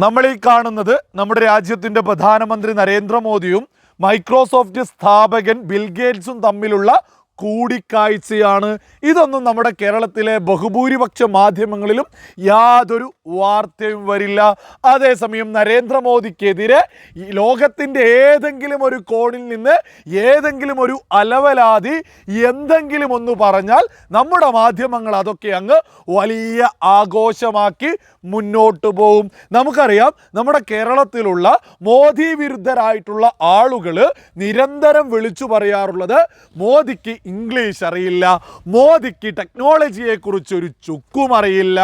നമ്മൾ ഈ കാണുന്നത് നമ്മുടെ രാജ്യത്തിന്റെ പ്രധാനമന്ത്രി നരേന്ദ്രമോദിയും മൈക്രോസോഫ്റ്റ് സ്ഥാപകൻ ബിൽഗേറ്റ്സും തമ്മിലുള്ള കൂടിക്കാഴ്ചയാണ്. ഇതൊന്നും നമ്മുടെ കേരളത്തിലെ ബഹുഭൂരിപക്ഷ മാധ്യമങ്ങളിലും യാതൊരു വാർത്തയും വരില്ല. അതേസമയം നരേന്ദ്രമോദിക്കെതിരെ ലോകത്തിന്റെ ഏതെങ്കിലും ഒരു കോണിൽ നിന്ന് ഏതെങ്കിലും ഒരു അലവലാതി എന്തെങ്കിലും ഒന്ന് പറഞ്ഞാൽ നമ്മുടെ മാധ്യമങ്ങൾ അതൊക്കെ അങ്ങ് വലിയ ആഘോഷമാക്കി മുന്നോട്ട് പോകും. നമുക്കറിയാം നമ്മുടെ കേരളത്തിലുള്ള മോദി വിരുദ്ധരായിട്ടുള്ള ആളുകൾ നിരന്തരം വിളിച്ചു പറയാറുള്ളത് മോദിക്ക് ഇംഗ്ലീഷ് അറിയില്ല മോദിക്ക് ടെക്നോളജിയെ കുറിച്ച് ഒരു ചുക്കും അറിയില്ല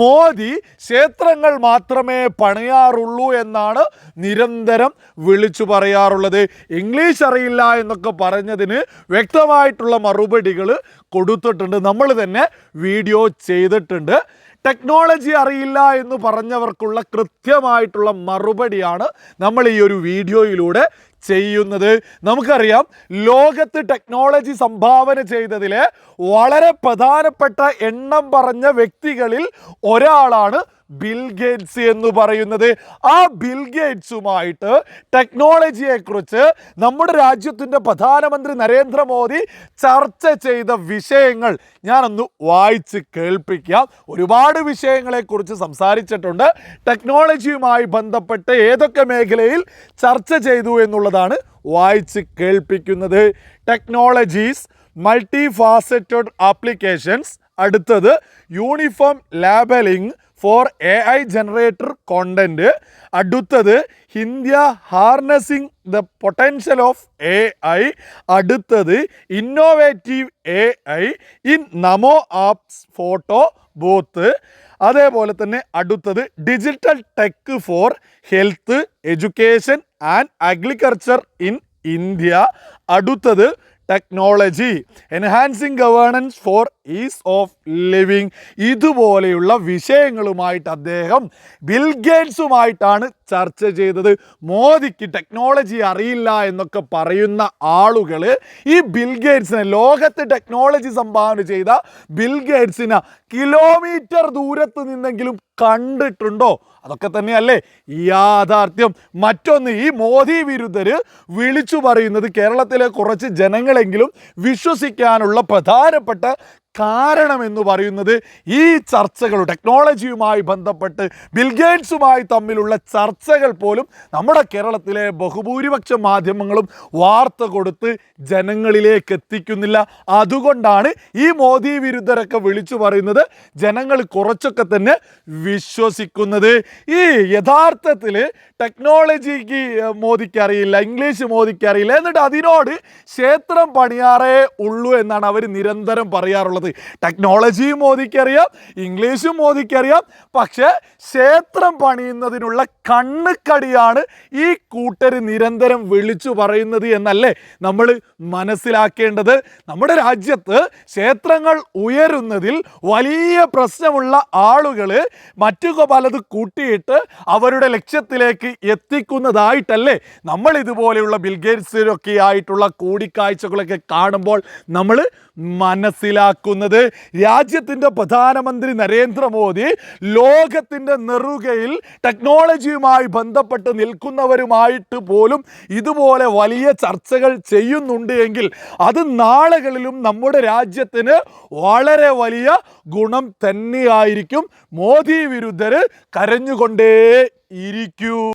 മോദി ക്ഷേത്രങ്ങൾ മാത്രമേ പണിയാറുള്ളൂ എന്നാണ് നിരന്തരം വിളിച്ചു പറയാറുള്ളത്. ഇംഗ്ലീഷ് അറിയില്ല എന്നൊക്കെ പറഞ്ഞതിന് വ്യക്തമായിട്ടുള്ള മറുപടികൾ കൊടുത്തിട്ടുണ്ട്. നമ്മൾ തന്നെ വീഡിയോ ചെയ്തിട്ടുണ്ട്. ടെക്നോളജി അറിയില്ല എന്ന് പറഞ്ഞവർക്കുള്ള കൃത്യമായിട്ടുള്ള മറുപടിയാണ് നമ്മൾ ഈ ഒരു വീഡിയോയിലൂടെ ചെയ്യുന്നത്. നമുക്കറിയാം ലോകത്ത് ടെക്നോളജി സംഭാവന ചെയ്തതിലെ വളരെ പ്രധാനപ്പെട്ട എണ്ണം പറഞ്ഞ വ്യക്തികളിൽ ഒരാളാണ് ബിൽ ഗേറ്റ്സ് എന്ന് പറയുന്നത് ആ ബിൽ ഗേറ്റ്സുമായിട്ട് ടെക്നോളജിയെക്കുറിച്ച് നമ്മുടെ രാജ്യത്തിന്റെ പ്രധാനമന്ത്രി നരേന്ദ്രമോദി ചർച്ച ചെയ്ത വിഷയങ്ങൾ ഞാനൊന്ന് വായിച്ച് കേൾപ്പിക്കാം. ഒരുപാട് വിഷയങ്ങളെക്കുറിച്ച് സംസാരിച്ചിട്ടുണ്ട്. ടെക്നോളജിയുമായി ബന്ധപ്പെട്ട് ഏതൊക്കെ മേഖലയിൽ ചർച്ച ചെയ്തു എന്നുള്ളതാണ് വായിച്ച് കേൾപ്പിക്കുന്നത്. ടെക്നോളജീസ് മൾട്ടി ഫാസറ്റഡ് ആപ്ലിക്കേഷൻസ് അടുത്തത് uniform labelling for A I generator content അടുത്തത് India harnessing the potential of A I അടുത്തത് innovative A I in NaMo apps photo booth അതേപോലെ തന്നെ അടുത്തത് digital tech for health education and agriculture in India അടുത്തത് technology enhancing governance for ease of living ഇതുപോലെയുള്ള വിഷയങ്ങളുമായിട്ട് അദ്ദേഹം ബിൽഗേറ്റ്സുമായിട്ടാണ് ചർച്ച ചെയ്തത്. മോദിക്ക് ടെക്നോളജി അറിയില്ല എന്നൊക്കെ പറയുന്ന ആളുകൾ ഈ ബിൽഗേറ്റ്സിനെ ലോകത്ത് ടെക്നോളജി സംഭാവന ചെയ്ത ബിൽഗേറ്റ്സിനെ കിലോമീറ്റർ ദൂരത്ത് നിന്നെങ്കിലും കണ്ടിട്ടുണ്ടോ? അതൊക്കെ തന്നെയല്ലേ യാഥാർത്ഥ്യം. മറ്റൊന്ന് ഈ മോദി വിരുദ്ധർ വിളിച്ചു പറയുന്നത് കേരളത്തിലെ കുറച്ച് ജനങ്ങളെങ്കിലും വിശ്വസിക്കാനുള്ള പ്രധാനപ്പെട്ട കാരണം എന്ന് പറയുന്നത് ഈ ചർച്ചകൾ ടെക്നോളജിയുമായി ബന്ധപ്പെട്ട് ബിൽഗേറ്റ്സുമായി തമ്മിലുള്ള ചർച്ചകൾ പോലും നമ്മുടെ കേരളത്തിലെ ബഹുഭൂരിപക്ഷ മാധ്യമങ്ങളും വാർത്ത കൊടുത്ത് ജനങ്ങളിലേക്ക് എത്തിക്കുന്നില്ല. അതുകൊണ്ടാണ് ഈ മോദി വിരുദ്ധരൊക്കെ വിളിച്ചു പറയുന്നത് ജനങ്ങൾ കുറച്ചൊക്കെ തന്നെ വിശ്വസിക്കുന്നത്. ഈ യഥാർത്ഥത്തിൽ ടെക്നോളജിക്ക് മോദിക്ക് അറിയില്ല ഇംഗ്ലീഷ് മോദിക്ക് അറിയില്ല. എന്നിട്ട് അതിനോട് ക്ഷേത്രം പണിയാറേ ഉള്ളൂ എന്നാണ് അവർ നിരന്തരം പറയാറുള്ളത്. ടെക്നോളജിയും മോദിക്കറിയാം ഇംഗ്ലീഷും മോദിക്കറിയാം. പക്ഷേ ക്ഷേത്രം പണിയുന്നതിനുള്ള കണ്ണുക്കടിയാണ് ഈ കൂട്ടർ നിരന്തരം വിളിച്ചു പറയുന്നത് എന്നല്ലേ നമ്മൾ മനസ്സിലാക്കേണ്ടത്. നമ്മുടെ രാജ്യത്ത് ക്ഷേത്രങ്ങൾ ഉയരുന്നതിൽ വലിയ പ്രശ്നമുള്ള ആളുകൾ മറ്റു പലത് കൂട്ടിയിട്ട് അവരുടെ ലക്ഷ്യത്തിലേക്ക് എത്തിക്കുന്നതായിട്ടല്ലേ നമ്മൾ ഇതുപോലെയുള്ള ബിൽഗേറ്റ്സിലൊക്കെ ആയിട്ടുള്ള കൂടിക്കാഴ്ചകളൊക്കെ കാണുമ്പോൾ നമ്മൾ മനസ്സിലാക്കുന്നത് രാജ്യത്തിന്റെ പ്രധാനമന്ത്രി നരേന്ദ്രമോദി ലോകത്തിന്റെ നെറുകയിൽ ടെക്നോളജിയുമായി ബന്ധപ്പെട്ട് നിൽക്കുന്നവരുമായിട്ട് പോലും ഇതുപോലെ വലിയ ചർച്ചകൾ ചെയ്യുന്നുണ്ട് എങ്കിൽ അത് നാളുകളിലും നമ്മുടെ രാജ്യത്തിന് വളരെ വലിയ ഗുണം തന്നെയായിരിക്കും. മോദി വിരുദ്ധർ കരഞ്ഞുകൊണ്ടേ ഇരിക്കൂ.